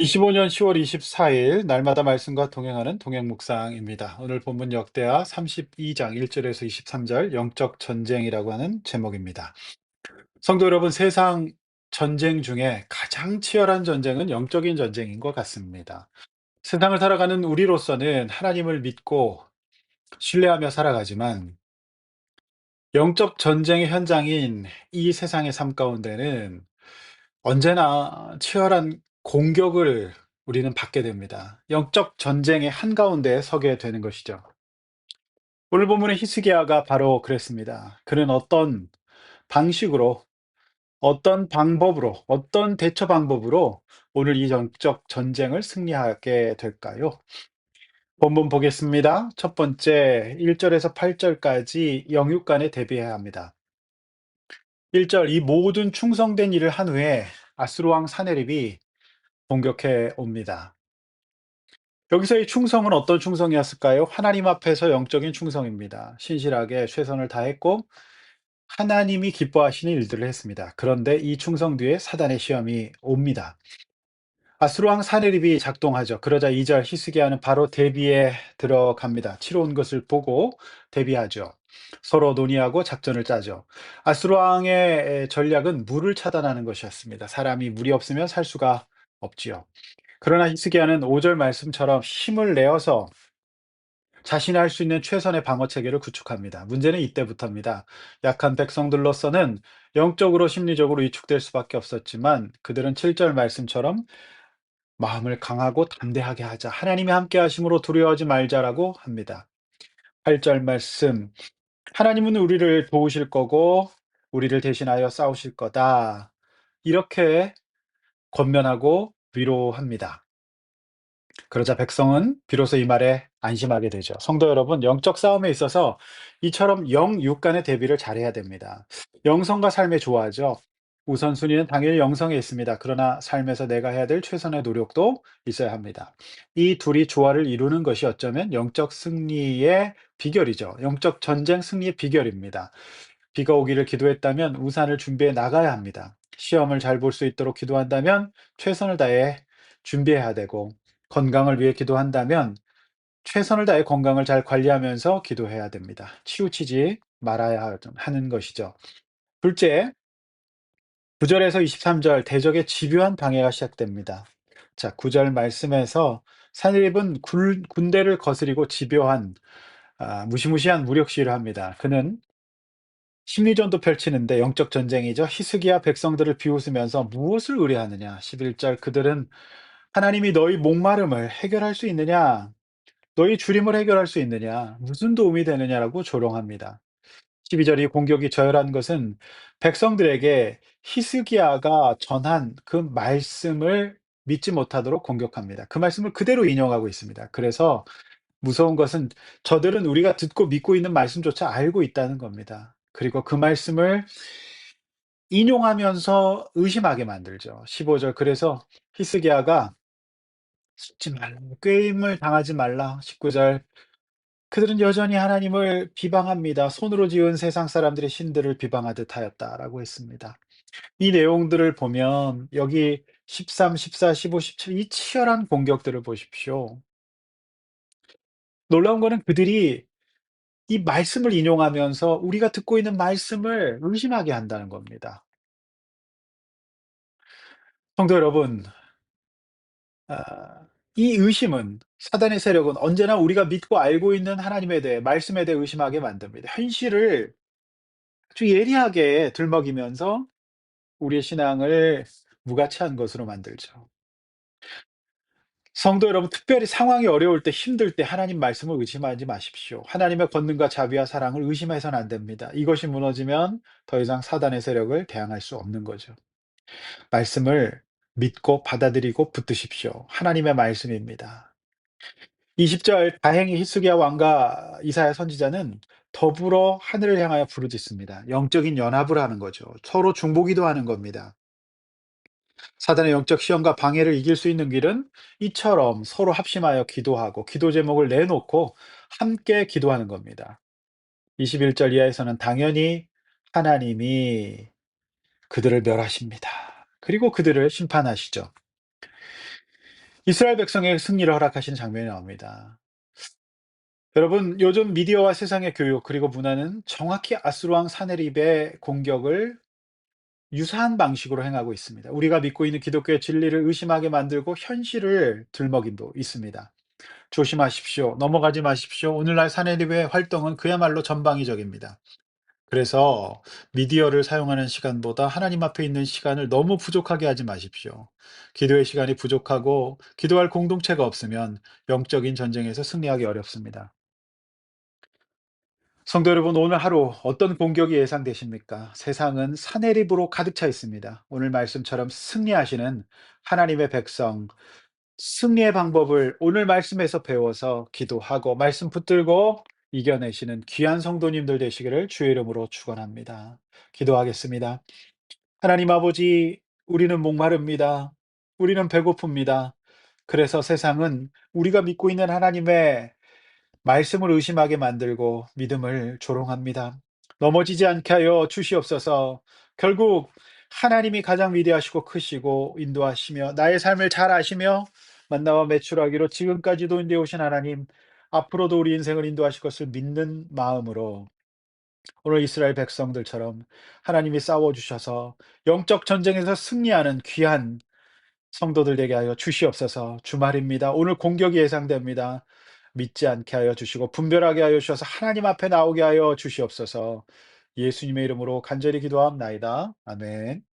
25년 10월 24일 날마다 말씀과 동행하는 동행 묵상입니다. 오늘 본문 역대하 32장 1절에서 23절 영적 전쟁이라고 하는 제목입니다. 성도 여러분, 세상 전쟁 중에 가장 치열한 전쟁은 영적인 전쟁인 것 같습니다. 세상을 살아가는 우리로서는 하나님을 믿고 신뢰하며 살아가지만 영적 전쟁의 현장인 이 세상의 삶 가운데는 언제나 치열한 공격을 우리는 받게 됩니다. 영적 전쟁의 한가운데에 서게 되는 것이죠. 오늘 본문의 히스기야가 바로 그랬습니다. 그는 어떤 방식으로, 어떤 방법으로, 어떤 대처 방법으로 오늘 이 영적 전쟁을 승리하게 될까요? 본문 보겠습니다. 첫 번째, 1절에서 8절까지 영육 간에 대비해야 합니다. 1절, 이 모든 충성된 일을 한 후에 아스루 왕 사네립이 공격해 옵니다. 여기서의 충성은 어떤 충성이었을까요? 하나님 앞에서 영적인 충성입니다. 신실하게 최선을 다했고 하나님이 기뻐하시는 일들을 했습니다. 그런데 이 충성 뒤에 사단의 시험이 옵니다. 아수르왕 사네립이 작동하죠. 그러자 2절 히스기야는 바로 대비에 들어갑니다. 치러 온 것을 보고 대비하죠. 서로 논의하고 작전을 짜죠. 아수르왕의 전략은 물을 차단하는 것이었습니다. 사람이 물이 없으면 살 수가 없지요. 그러나 히스기야는 5절 말씀처럼 힘을 내어서 자신이 할 수 있는 최선의 방어 체계를 구축합니다. 문제는 이때부터입니다. 약한 백성들로서는 영적으로 심리적으로 위축될 수밖에 없었지만 그들은 7절 말씀처럼 마음을 강하고 담대하게 하자. 하나님이 함께 하심으로 두려워하지 말자라고 합니다. 8절 말씀. 하나님은 우리를 도우실 거고 우리를 대신하여 싸우실 거다. 이렇게 권면하고 위로합니다. 그러자 백성은 비로소 이 말에 안심하게 되죠. 성도 여러분, 영적 싸움에 있어서 이처럼 영육 간의 대비를 잘해야 됩니다. 영성과 삶의 조화죠. 우선순위는 당연히 영성에 있습니다. 그러나 삶에서 내가 해야 될 최선의 노력도 있어야 합니다. 이 둘이 조화를 이루는 것이 어쩌면 영적 승리의 비결이죠. 영적 전쟁 승리의 비결입니다. 비가 오기를 기도했다면 우산을 준비해 나가야 합니다. 시험을 잘 볼 수 있도록 기도한다면 최선을 다해 준비해야 되고 건강을 위해 기도한다면 최선을 다해 건강을 잘 관리하면서 기도해야 됩니다. 치우치지 말아야 하는 것이죠. 둘째, 9절에서 23절 대적의 집요한 방해가 시작됩니다. 자, 9절 말씀에서 산입은 군대를 거스리고 집요한 아, 무시무시한 무력 시위를 합니다. 그는 심리전도 펼치는데 영적 전쟁이죠. 히스기야 백성들을 비웃으면서 무엇을 의뢰하느냐? 11절 그들은 하나님이 너희 목마름을 해결할 수 있느냐? 너희 주림을 해결할 수 있느냐? 무슨 도움이 되느냐라고 조롱합니다. 12절 이 공격이 저열한 것은 백성들에게 히스기야가 전한 그 말씀을 믿지 못하도록 공격합니다. 그 말씀을 그대로 인용하고 있습니다. 그래서 무서운 것은 저들은 우리가 듣고 믿고 있는 말씀조차 알고 있다는 겁니다. 그리고 그 말씀을 인용하면서 의심하게 만들죠. 15절 그래서 히스기야가 죽지 말라, 꾀임을 당하지 말라. 19절 그들은 여전히 하나님을 비방합니다. 손으로 지은 세상 사람들의 신들을 비방하듯 하였다라고 했습니다. 이 내용들을 보면 여기 13, 14, 15, 17 이 치열한 공격들을 보십시오. 놀라운 거는 그들이 이 말씀을 인용하면서 우리가 듣고 있는 말씀을 의심하게 한다는 겁니다. 성도 여러분, 아, 이 의심은 사단의 세력은 언제나 우리가 믿고 알고 있는 하나님에 대해 말씀에 대해 의심하게 만듭니다. 현실을 아주 예리하게 들먹이면서 우리의 신앙을 무가치한 것으로 만들죠. 성도 여러분, 특별히 상황이 어려울 때, 힘들 때 하나님 말씀을 의심하지 마십시오. 하나님의 권능과 자비와 사랑을 의심해서는 안 됩니다. 이것이 무너지면 더 이상 사단의 세력을 대항할 수 없는 거죠. 말씀을 믿고 받아들이고 붙드십시오. 하나님의 말씀입니다. 20절 다행히 히스기야 왕과 이사야 선지자는 더불어 하늘을 향하여 부르짖습니다. 영적인 연합을 하는 거죠. 서로 중보기도 하는 겁니다. 사단의 영적 시험과 방해를 이길 수 있는 길은 이처럼 서로 합심하여 기도하고 기도 제목을 내놓고 함께 기도하는 겁니다. 21절 이하에서는 당연히 하나님이 그들을 멸하십니다. 그리고 그들을 심판하시죠. 이스라엘 백성에게 승리를 허락하시는 장면이 나옵니다. 여러분 요즘 미디어와 세상의 교육 그리고 문화는 정확히 아수르 왕 사네립의 공격을 유사한 방식으로 행하고 있습니다. 우리가 믿고 있는 기독교의 진리를 의심하게 만들고 현실을 들먹임도 있습니다. 조심하십시오. 넘어가지 마십시오. 오늘날 사내립의 활동은 그야말로 전방위적입니다. 그래서 미디어를 사용하는 시간보다 하나님 앞에 있는 시간을 너무 부족하게 하지 마십시오. 기도의 시간이 부족하고 기도할 공동체가 없으면 영적인 전쟁에서 승리하기 어렵습니다. 성도 여러분, 오늘 하루 어떤 공격이 예상되십니까? 세상은 사내립으로 가득 차 있습니다. 오늘 말씀처럼 승리하시는 하나님의 백성, 승리의 방법을 오늘 말씀에서 배워서 기도하고 말씀 붙들고 이겨내시는 귀한 성도님들 되시기를 주의 이름으로 축원합니다. 기도하겠습니다. 하나님 아버지, 우리는 목마릅니다. 우리는 배고픕니다. 그래서 세상은 우리가 믿고 있는 하나님의 말씀을 의심하게 만들고 믿음을 조롱합니다. 넘어지지 않게 하여 주시옵소서. 결국 하나님이 가장 위대하시고 크시고 인도하시며 나의 삶을 잘 아시며 만나와 매출하기로 지금까지도 인도해 오신 하나님, 앞으로도 우리 인생을 인도하실 것을 믿는 마음으로 오늘 이스라엘 백성들처럼 하나님이 싸워 주셔서 영적 전쟁에서 승리하는 귀한 성도들 되게 하여 주시옵소서. 주말입니다. 오늘 공격이 예상됩니다. 믿지 않게 하여 주시고 분별하게 하여 주셔서 하나님 앞에 나오게 하여 주시옵소서. 예수님의 이름으로 간절히 기도함나이다. 아멘.